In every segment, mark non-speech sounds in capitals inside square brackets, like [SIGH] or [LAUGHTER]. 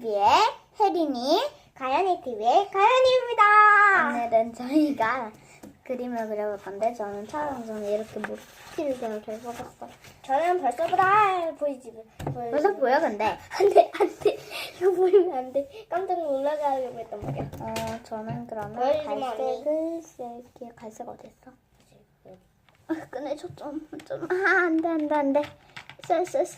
TV의 혜린이, 가연이 TV의 가연이입니다. 오늘은 저희가 그림을 그려볼 건데 저는 촬영 전에 이렇게 모티를 그냥 잘 써봤어요. 저는 벌써 보다 보이지. 벌써 보여 근데? [LAUGHS] 안돼 안돼 이거 보이면 안돼 깜짝 놀라가려고 했단 말이야. 어 저는 그러면 갈색을 쓸게요. 갈색 어디 있어? 아, 꺼내줘 좀, 좀. 아, 안 돼, 안 돼, 안 돼. 쎄, 쎄, 쎄.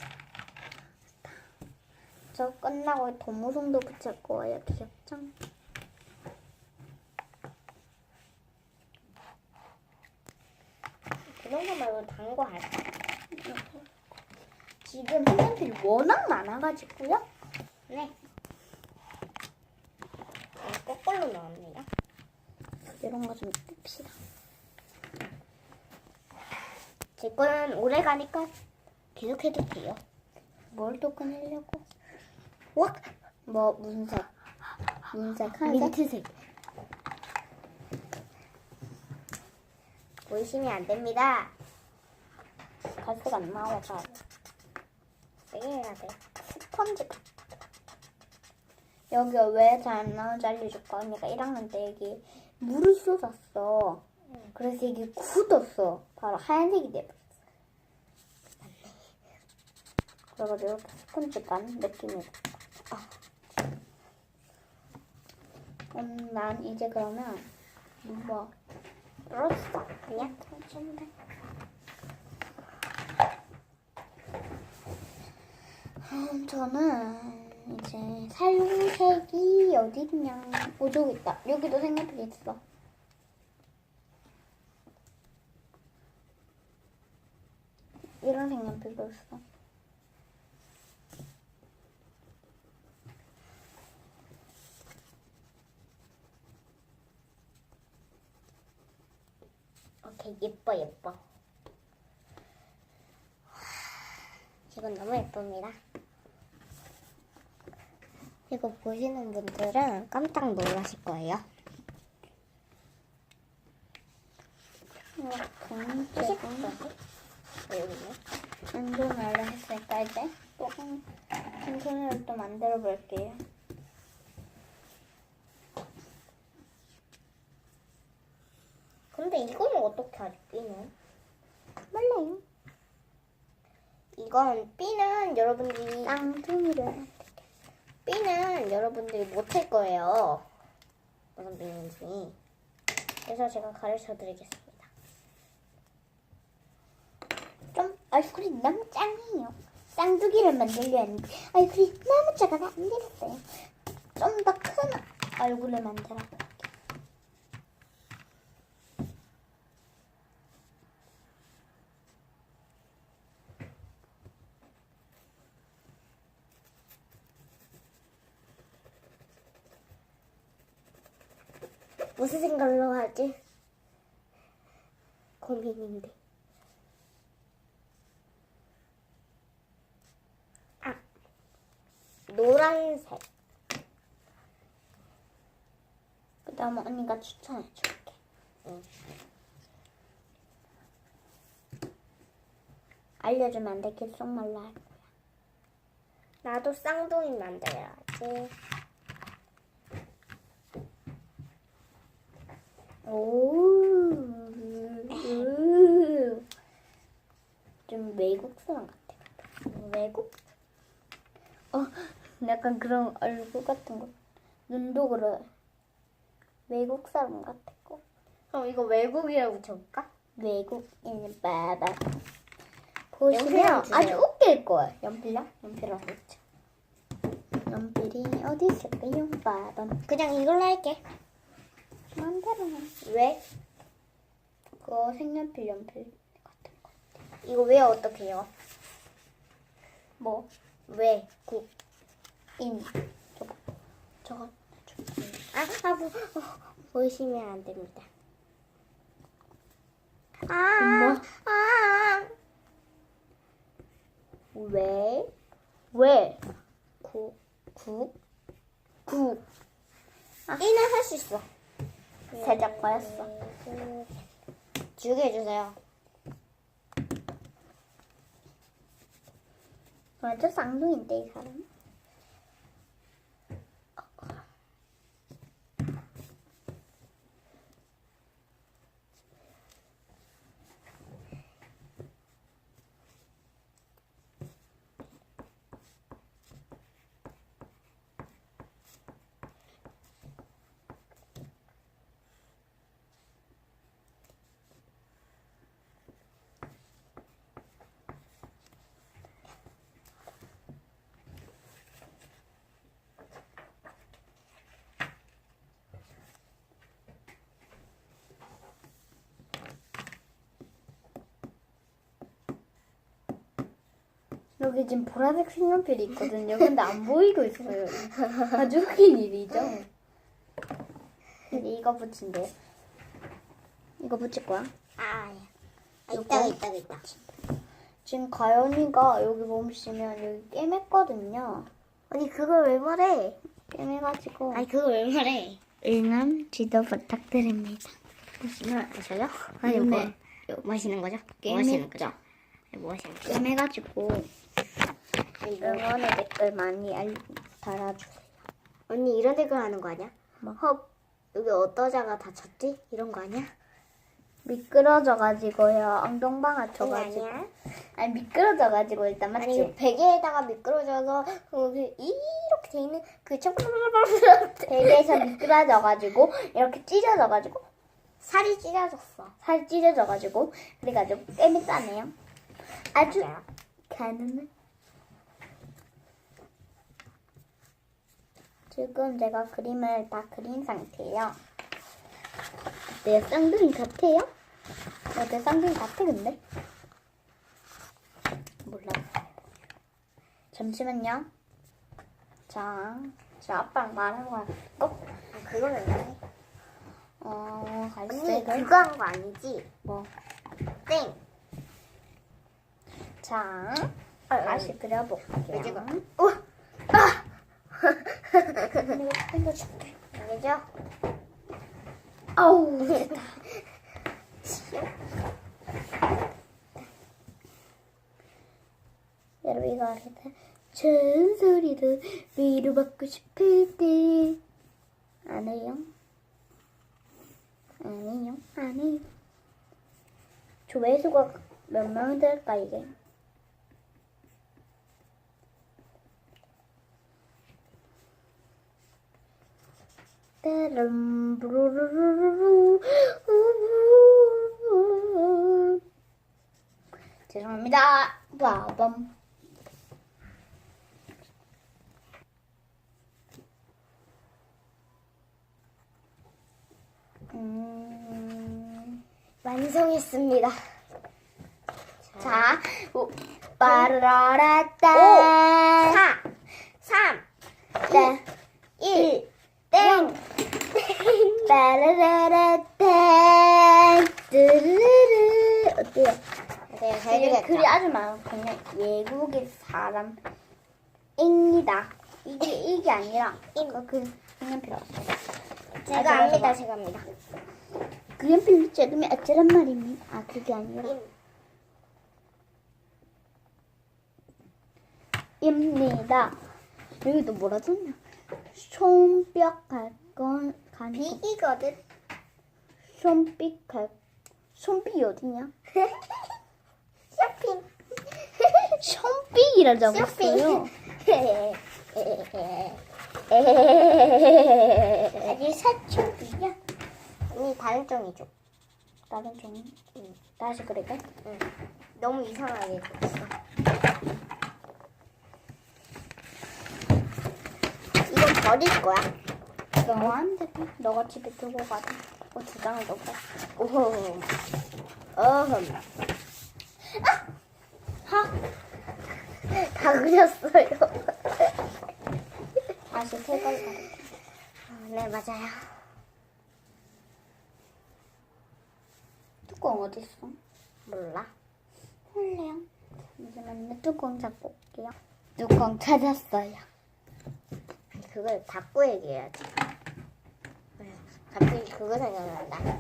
저 끝나고 도무송도 붙일 거예요. 귀엽죠? 그런 거 말고 단 거 할까? 지금 색연필이 워낙 많아가지고요. 네. 어, 거꾸로 나옵니다. 이런 거 좀. 제 거는 오래 가니까 계속해도 돼요. 뭘또 꺼내려고? 와! 뭐, 무슨 색? 무슨 색? 하얀색? 민트색. 보이시면 안 됩니다. 갈색 안 나와, 잘. 세게 해야 돼. 스펀지. 여기 왜 잘 안 나오는지 알려줄까? 언니가 1학년 때 여기 물을 쏟았어. 그래서 이게 굳었어. 바로 하얀색이 돼버렸어. 그래가지고 이렇게 스펀지 간 느낌이 아. 음, 난 이제 그러면 뭐 떨어졌어. 그냥 좀 돼. 음, 저는 이제 살색이 어디 있냐? 오, 저기 있다. 여기도 색연필 있어. 이런 색연필도 있어. 오케이 예뻐 예뻐. 이건 너무 예쁩니다. 이거 보시는 분들은 깜짝 놀라실 거예요. 여기네? 운동을 했을까 이제 또 한, 한 손으로 또 만들어 볼게요. 근데 이거는 어떻게 하지? B는? 몰라요. 이건 B는 여러분들이 쌍둥이를 B는 여러분들이 못할 거예요. 무슨 B인지. 그래서 제가 가르쳐 드리겠습니다. 좀 얼굴이 너무 짱해요. 쌍두기를 만들려 했는데 얼굴이 너무 작아서 안 되겠어요. 좀 더 큰 얼굴을 만들어 무슨 생각으로 하지? 고민인데. 아, 노란색. 그 다음에 언니가 추천해 줄게. 응. 알려주면 안 돼. 계속말로 할 거야. 나도 쌍둥이 만들어야지. 오. 좀 외국 사람 같아. 외국? 어, 약간 그런 얼굴 같은 거. 눈도 그래. 외국 사람 같았고. 그럼 이거 외국이라고 붙여볼까? 외국인 바바. 보시면. 아주 웃길 거예요. 연필요? 연필 어디 있죠? 연필이 어디 있을까요? 빠밤. 그냥 이걸로 할게. 왜? 그거 색연필 연필 같은 거. 이거 왜 어떻게 해요? 뭐? 왜? 국. 인. 저거. 저거. 아, 아, 뭐, 어, 보시면 안 됩니다. 아, 엄마. 아, 왜? 왜? 구. 구. 구. 이는 할수 있어. 살짝. 주게 해주세요. 완전 쌍둥이인데 이 사람. 여기 지금 보라색 색연필이 있거든요. 근데 안 보이고 있어요. 아주 웃긴 일이죠. 근데 이거 붙인대. 이거 붙일 거야? 아, 예. 아? 이따가 이따가 이따. 지금 가연이가 여기 보시면 여기 깨맸거든요. 언니 그걸 왜 말해? 깨매가지고 아니 그걸 왜 말해? 응원 지도 부탁드립니다. 무슨 마셔요? 아니 뭐, 네. 뭐 하시는 거죠? 뭐 게임 했죠. 거죠? 아니? 깨매가지고 언니, 응원의 댓글 많이 알, 달아주세요. 언니 이런 댓글 하는 거 아니야? 뭐? 헉 여기 어떠자가 다쳤지? 이런 거 아니야? 미끄러져가지고요. 엉덩방아 쳐가지고. 아니야. 아니 미끄러져가지고 일단 맞지? 아니 베개에다가 미끄러져서 어, 그 이렇게 돼 있는 그 초콜릿 베개에서 미끄러져가지고 이렇게 찢어져가지고 살이 찢어졌어. 살 찢어져가지고 그래가지고 깨밌다네요. 아주. 가능해. 지금 제가 그림을 다 그린 상태예요. 어때요? 쌍둥이 같아요? 어때 쌍둥이 같아 근데? 몰라. 잠시만요. 자, 저 아빠랑 말하는 거야. 꼭 아, 그거는 아니지. 어, 갈색을 그거 한 거 아니지? 뭐. 땡. 자, 아, 다시 그려볼게요. 어, 아! 내가 땡겨줄게. 아니죠? 아우, 됐다. 여러분 이거 알겠다. 전소리도 위로받고 싶을 때. 안 해요? 아니요, 아니요. 조회수가 몇 명 될까, 이게? 따름, 부르르르르. 죄송합니다. 빠밤. 음, 완성했습니다. 자, 오, 빠라라따. 4, 3, 땡. 1. 땡. 빠라라라따. 뚜루루루. 어때요? 네, 잘 지금? 글이 아주. 그냥 외국의 사람입니다. 이게 이게 아니라 이거 그 색연필 없어요. 제가 압니다, 제가 압니다. 그 연필 제금이 어쩌란 말입니다. 아 그게 아니라 입니다. 여기 또 뭐라 썼냐? 손뼉 갈건 가니 비기거든. 손빛 갈 손빛이 어디냐? [LAUGHS] 쇼핑. 손빛이라 적었어요. 아니 사춘기야. 언니 다른 종이죠? 다른 종이. 응. 다시 그릴까? 응. 너무 이상하게 그렸어. 이건 버릴 거야. 너한테 너가 집에 두고 가자. 어, 두 장을 넣어. 오호. 어흠. 하. 다 그렸어요. [LAUGHS] 다시 색깔 다르게. 네, 맞아요. 뚜껑 어디 있어? 몰라. 홀래요. 잠시만요. 뚜껑 잡고 올게요. 뚜껑 찾았어요. 그걸 닫고 얘기해야지. 갑자기 그거 생각난다.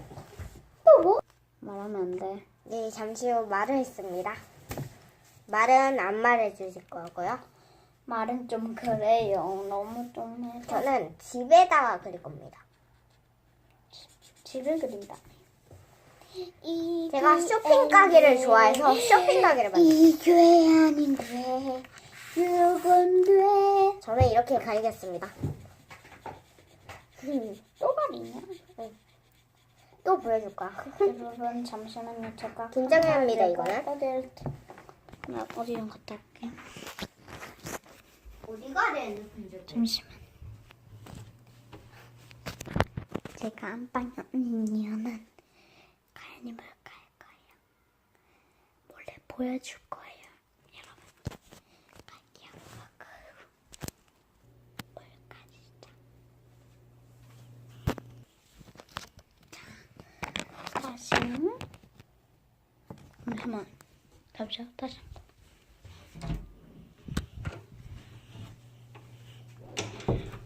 또 뭐? 말하면 안 돼. 네, 잠시 후 말을 했습니다. 말은 안 말해주실 거고요. 말은 좀 그래요. 너무 좀 해서. 저는 집에다가 그릴 겁니다. 집을 그린다. 제가 쇼핑 가게를 좋아해서 쇼핑 가게를 만들어요. 이게 아닌데 누군데 저는 이렇게 가리겠습니다. 또 말이냐? 또 보여줄까? 여러분 잠시만요. 제가 긴장합니다, 이거는. 나 어디 좀 갔다 올게요. 어디 가려는 분들? 잠시만. 제가 안방 연은 가연이 뭘까 할 거예요. 몰래 보여줄 거예요. 그러면 한번 잡자 다시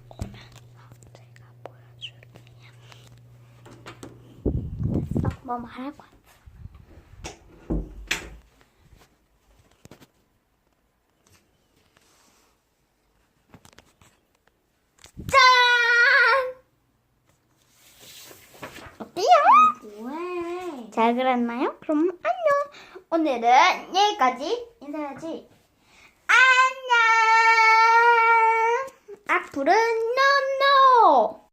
오면 제가 보여줄게요. 됐어? 뭐 말할 거야? 잘 그렸나요? 그럼 안녕. 오늘은 여기까지 인사해야지. 안녕. 앞으로는 노노.